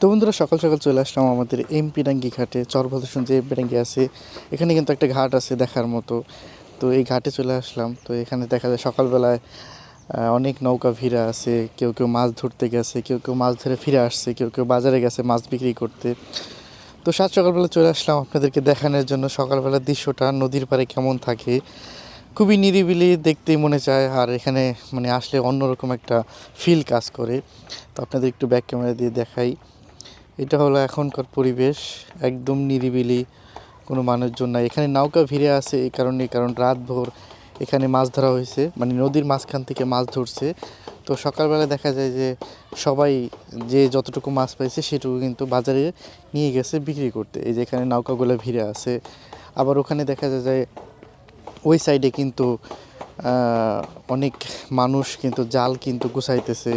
তো বন্ধুরা, সকাল সকাল চলে আসলাম আমাদের এমপি ডাঙ্গি ঘাটে। চরভদ্রসন যে এমপি ডাঙ্গি আছে, এখানে কিন্তু একটা ঘাট আছে দেখার মতো। তো এই ঘাটে চলে আসলাম। তো এখানে দেখা যায় সকালবেলায় অনেক নৌকা ভিড়া আছে। কেউ কেউ মাছ ধরতে গেছে, কেউ কেউ মাছ ধরে ফিরে আসছে, কেউ কেউ বাজারে গেছে মাছ বিক্রি করতে। তো সাত সকালবেলা চলে আসলাম আপনাদেরকে দেখানোর জন্য। সকালবেলার দৃশ্যটা নদীর পাড়ে কেমন থাকে, খুবই নিরিবিলি দেখতেই মনে চায়। আর এখানে মানে আসলে অন্যরকম একটা ফিল কাজ করে। তো আপনাদের একটু ব্যাক ক্যামেরা দিয়ে দেখাই। এটা হলো এখনকার পরিবেশ, একদম নিরিবিলি, কোনো মানুষজন নাই। এখানে নৌকা ভিড়ে আছে এই কারণে, কারণ রাত ভোর এখানে মাছ ধরা হয়েছে মানে নদীর মাঝখান থেকে মাছ ধরছে। তো সকালবেলা দেখা যায় যে সবাই যে যতটুকু মাছ পাইছে সেটুকু কিন্তু বাজারে নিয়ে গেছে বিক্রি করতে। এই যে এখানে নৌকাগুলো ভিড়ে আছে। আবার ওখানে দেখা যায় যে ওই সাইডে কিন্তু অনেক মানুষ কিন্তু জাল কিন্তু গুছাইতেছে।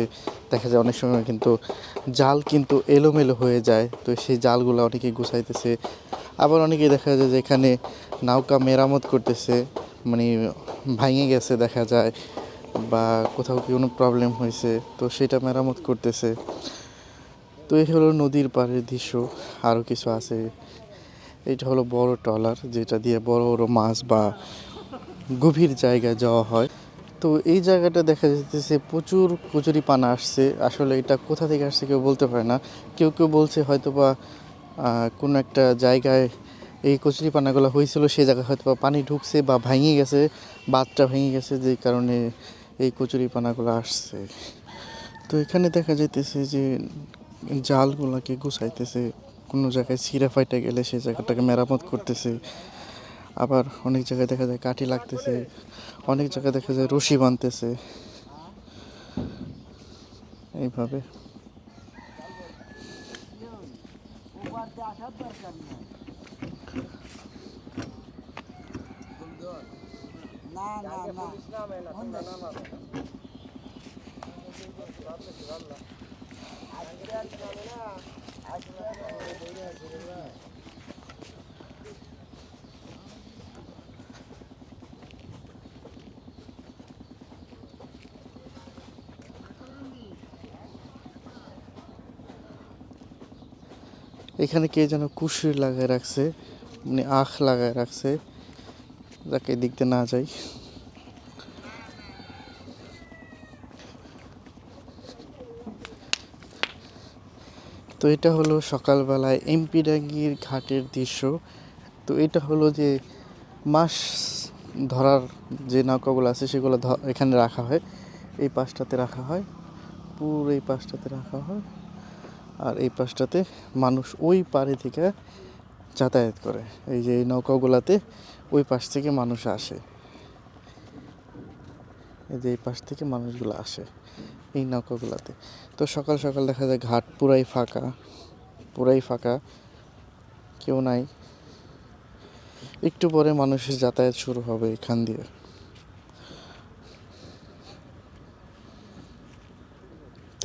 দেখা যায় অনেক সময় কিন্তু জাল কিন্তু এলোমেলো হয়ে যায়, তো সেই জালগুলো অনেকে গুছাইতেছে। আবার অনেকে দেখা যায় যে এখানে নৌকা মেরামত করতেছে মানে ভাঙে গেছে দেখা যায়, বা কোথাও কি কোনো প্রবলেম হয়েছে, তো সেটা মেরামত করতেছে। তো এই হলো নদীর পাড়ের দৃশ্য আরও কিছু আছে। এটা হলো বড় ট্রলার, যেটা দিয়ে বড় বড় মাছ বা গভীর জায়গায় যাওয়া হয়। তো এই জায়গাটা দেখা যাচ্ছে প্রচুর কচুরি পানা আসছে। আসলে এটা কোথা থেকে আসছে কেউ বলতে পারে না। কেউ কেউ বলছে হয়তো বা কোনো একটা জায়গায় এই কচুরি পানাগুলো হয়েছিল সেই জায়গায় হয়তো বা পানি ঢুকছে বা ভেঙে গেছে, বাঁধটা ভেঙে গেছে যে কারণে এই কচুরি পানাগুলো আসছে। তো এখানে দেখা যাইতেছে যে জালগুলোকে গুছাইতেছে, কোনো জায়গায় ছিঁড়ে ফাইটে গেলে সেই জায়গাটাকে মেরামত করতেছে। আবার অনেক জায়গায় দেখা যায় কাঠি লাগতেছে, অনেক জায়গায় দেখা যায় রশি বানতেছে এইভাবে। না এখানে কে যেন কুশির লাগায় রাখছে মানে আখ লাগায় রাখছে। যাকে দেখতে না যাই। তো এটা হলো সকালবেলায় এমপি ডাঙ্গির ঘাটের দৃশ্য। তো এটা হলো যে মাছ ধরার যে নৌকাগুলো আছে, সেগুলো এখানে রাখা হয়। এই পাশটাতে রাখা হয়। পুরো এই পাশটাতে রাখা হয়। আর এই পাশটাতে মানুষ ওই পাড়ে থেকে যাতায়াত করে। এই যে এই নৌকাগুলাতে ওই পাশ থেকে মানুষ আসে। এই যে এই পাশ থেকে মানুষগুলো আসে এই নৌকাগুলাতে। তো সকাল সকাল দেখা যায় ঘাট পুরাই ফাঁকা পুরাই ফাঁকা, কেউ নাই। একটু পরে মানুষের যাতায়াত শুরু হবে এখান দিয়ে।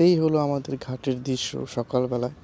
এই হলো আমাদের ঘাটের দৃশ্য সকালবেলায়।